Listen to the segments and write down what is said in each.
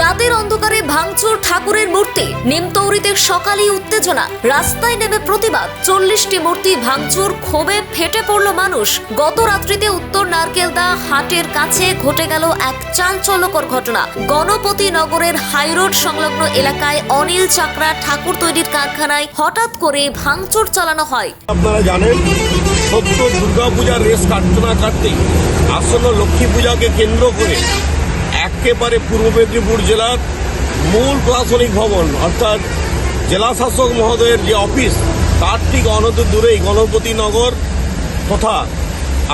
রাতের অন্ধকারে ভাঙচুর ঠাকুরের মূর্তি। নিমতৌরিতে সকালেই উত্তেজনা। রাস্তায় নেমে প্রতিবাদ। চল্লিশটি মূর্তি ভাঙচুর, ক্ষোভে ফেটে পড়ল মানুষ। গত রাত্রিতে উত্তর নারকেলদা হাটের কাছে ঘটে গেল এক চাঞ্চল্যকর ঘটনা। গণপতি নগরের হাইরোড সংলগ্ন এলাকায় অনিল চাকরা ঠাকুর তৈরির কারখানায় হঠাৎ করে ভাঙচুর চালানো হয়। আপনারা জানেন, সত্য দুর্গাপূজার রেস কাটতে না কাটতেই আসন্ন লক্ষ্মী পূজাকে কেন্দ্র করে একেবারে পূর্ব মেদিনীপুর জেলার মূল প্রশাসনিক ভবন, অর্থাৎ জেলা শাসক মহোদয়ের যে অফিস, তার ঠিক অনত দূরেই গণপতি নগর তথা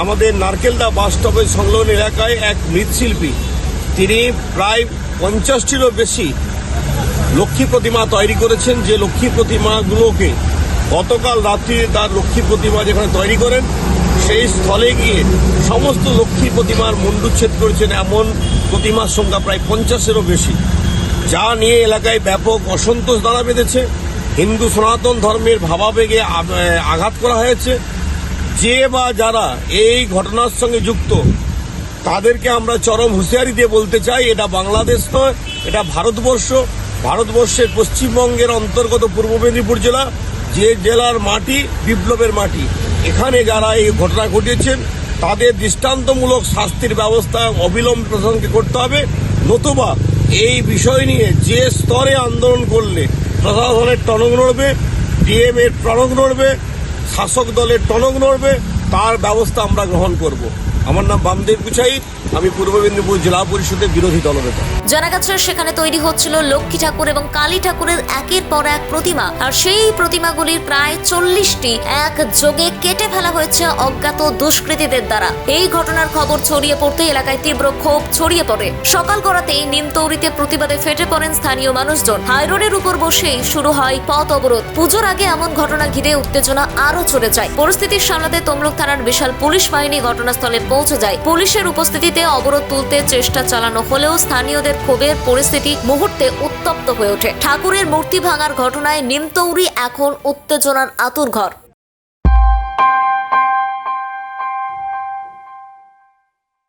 আমাদের নারকেলদা বাস স্টপের সংলগ্ন এলাকায় এক মৃৎশিল্পী। তিনি প্রায় পঞ্চাশটিরও বেশি লক্ষ্মী প্রতিমা তৈরি করেছেন। যে লক্ষ্মী প্রতিমাগুলোকে গতকাল রাত্রি তার লক্ষ্মী প্রতিমা যেখানে তৈরি করেন সেই স্থলে গিয়ে সমস্ত লক্ষ্মী প্রতিমার মুন্ডুচ্ছেদ করেছেন এমন প্রতিমার সংখ্যা প্রায় পঞ্চাশেরও বেশি। যা নিয়ে এলাকায় ব্যাপক অসন্তোষ দাঁড়া বেঁধেছে। হিন্দু সনাতন ধর্মের ভাবাবেগে আঘাত করা হয়েছে। যে বা যারা এই ঘটনার সঙ্গে যুক্ত, তাদেরকে আমরা চরম হুঁশিয়ারি দিয়ে বলতে চাই, এটা বাংলাদেশ নয়, এটা ভারতবর্ষ। ভারতবর্ষের পশ্চিমবঙ্গের অন্তর্গত পূর্ব মেদিনীপুর জেলা। যে জেলার মাটি বিপ্লবের মাটি। এখানে যারা এই ঘটনা ঘটিয়েছেন, তাদের দৃষ্টান্তমূলক শাস্তির ব্যবস্থা অবিলম্বে প্রশাসনকে করতে হবে। নতুবা এই বিষয় নিয়ে যে স্তরে আন্দোলন করলে প্রশাসনের টনক নড়বে, ডিএম এর টনক নড়বে, শাসক দলের টনক নড়বে, তার ব্যবস্থা আমরা গ্রহণ করব। আমার নাম বামদেব গুছাই আমি পূর্ব মেদিনীপুর জেলা পরিষদের বিরোধী দলনেতা। জানা গেছে, সেখানে তৈরি হচ্ছিল লক্ষ্মী ঠাকুর এবং কালী ঠাকুরের একের পর এক প্রতিমা। আর সেই প্রতিমাগুলির প্রায় চল্লিশটি এক যোগে কেটে ফেলা হয়েছে অজ্ঞাত দুষ্কৃতীদের দ্বারা। এই ঘটনার খবর ছড়িয়ে পড়তে এলাকায় তীব্র ক্ষোভ ছড়িয়ে পড়ে। সকাল করাতেই নিমতৌরিতে প্রতিবাদে ফেটে পড়েন স্থানীয় মানুষজন। হাইরোডের উপর বসেই শুরু হয় পথ অবরোধ। পুজোর আগে এমন ঘটনা ঘিরে উত্তেজনা আরও চড়ে যায়। পরিস্থিতি সামলাতে তমলুক থানার বিশাল পুলিশ বাহিনী ঘটনাস্থলে পৌঁছে যায়। পুলিশের উপস্থিতিতে অবরোধ তুলতে চেষ্টা চালানো হলেও স্থানীয়দের ক্ষোভের পরিস্থিতি মুহূর্তে উত্তপ্ত হয়ে ওঠে। ঠাকুরের মূর্তি ভাঙার ঘটনায় নিমতৌরি এখন উত্তেজনার আতুর ঘর